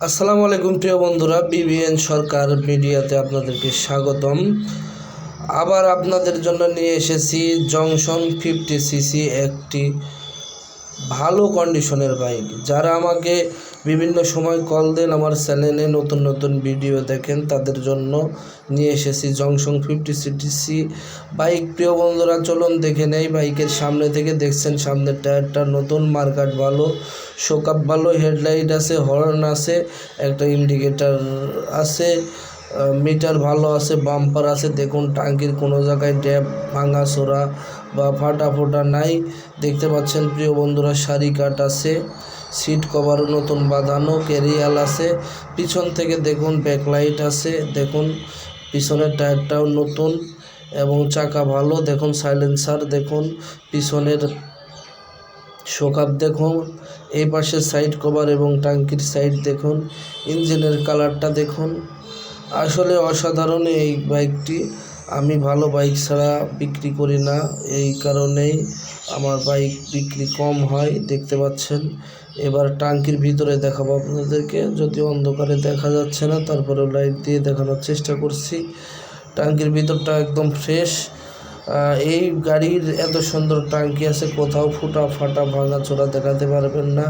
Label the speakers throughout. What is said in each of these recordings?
Speaker 1: আসসালামু আলাইকুম, প্রিয় বন্ধুরা, বিবিএন সরকার মিডিয়াতে আপনাদেরকে স্বাগতম। আবার আপনাদের জন্য নিয়ে এসেছি জংশন ফিফটি সিসি একটি ভালো কন্ডিশনের বাইক যারা আমাকে বিভিন্ন সময় কল দেন, আমার চ্যানেলে নতুন নতুন ভিডিও দেখেন, তাদের জন্য নিয়ে এসেছি জংশন ফিফটি সিটিসি বাইক প্রিয় বন্ধুরা, চলুন দেখে নেই বাইকের সামনে থেকে দেখছেন সামনের টায়ারটা নতুন মার্কাট ভালো শোকাপ ভালো হেডলাইট আছে হর্ন আছে, একটা ইন্ডিকেটার আছে। মিটার ভালো আছে বাম্পার আছে, দেখুন টাঙ্কির কোনো জায়গায় ড্যাপ ভাঙা সোরা বা ফাটা ফোটা নাই। দেখতে পাচ্ছেন প্রিয় বন্ধুরা সারি কাট আছে সিট কভারও নতুন বাঁধানো ক্যারিয়াল আছে। পিছন থেকে দেখুন ব্যাকলাইট আছে, দেখুন পিছনের টায়ারটাও নতুন এবং চাকা ভালো, দেখুন সাইলেন্সার দেখুন পিছনের শোকাপ দেখুন। এই পাশে সাইড কভার এবং টাঙ্কির সাইড দেখুন। ইঞ্জিনের কালারটা দেখুন। আসলে অসাধারণ এই বাইকটি। আমি ভালো বাইক ছাড়া বিক্রি করি না। এই কারণেই আমার বাইক বিক্রি কম হয়, দেখতে পাচ্ছেন। এবার টাঙ্কির ভিতরে দেখাবো আপনাদেরকে। যদি অন্ধকারে দেখা যাচ্ছে না তারপরে লাইট দিয়ে দেখানোর চেষ্টা করছি। টাঙ্কির ভিতরটা একদম ফ্রেশ। এই গাড়ির এত সুন্দর টাঙ্কি আছে, কোথাও ফুটা ফাটা ভাঙা চোরা দেখাতে পারবেন না।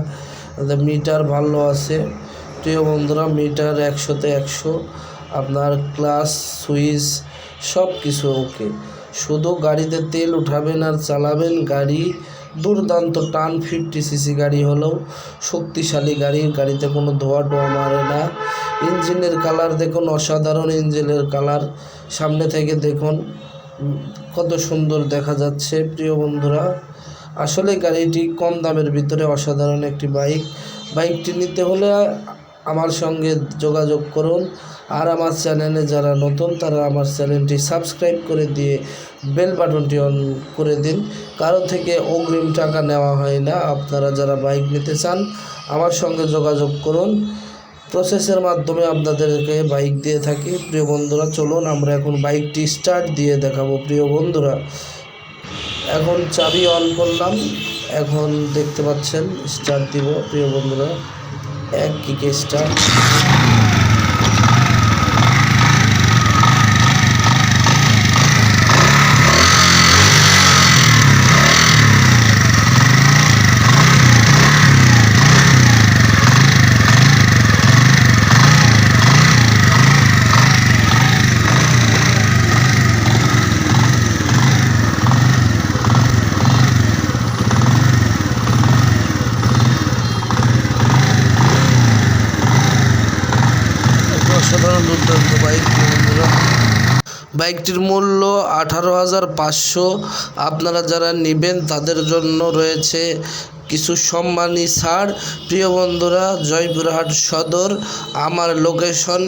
Speaker 1: মিটার ভালো আছে। প্রিয় বন্ধুরা, মিটার একশোতে একশো। আপনার ক্লাস, সুইচ সব কিছু ওকে। শুধু গাড়িতে তেল উঠাবেন আর চালাবেন গাড়ি, দুর্দান্ত টান ফিফটি সিসি গাড়ি হলেও শক্তিশালী গাড়ি, গাড়িতে কোনো ধোয়া টোয়া মারে না। ইঞ্জিনের কালার দেখুন, অসাধারণ ইঞ্জিনের কালার সামনে থেকে দেখুন কত সুন্দর দেখা যাচ্ছে, প্রিয় বন্ধুরা। আসলে গাড়িটি কম দামের ভিতরে অসাধারণ একটি বাইক। বাইকটি নিতে হলে আমার সঙ্গে যোগাযোগ করুন। আর আমার চ্যানেলে যারা নতুন, তারা আমার চ্যানেলটি সাবস্ক্রাইব করে দিয়ে বেল বাটনটি অন করে দিন। কারও থেকে অগ্রিম টাকা নেওয়া হয় না। আপনারা যারা বাইক নিতে চান, আমার সঙ্গে যোগাযোগ করুন। প্রসেসের মাধ্যমে আপনাদেরকে বাইক দিয়ে থাকি। প্রিয় বন্ধুরা, চলুন আমরা এখন বাইকটি স্টার্ট দিয়ে দেখাবো। প্রিয় বন্ধুরা, এখন চাবি অন করলাম। এখন দেখতে পাচ্ছেন, স্টার্ট দিব। প্রিয় বন্ধুরা এক কিকে স্টার্ট অসাধারণ দুর্দান্ত বাইক বন্ধুরা বাইকটির মূল্য আঠারো হাজার পাঁচশো। আপনারা যারা নেবেন, তাদের জন্য রয়েছে কিছু সম্মানী ছাড়। প্রিয় বন্ধুরা, জয়পুরহাট সদর, আমার লোকেশন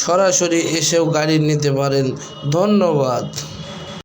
Speaker 1: সরাসরি এসেও গাড়ি নিতে পারেন। ধন্যবাদ।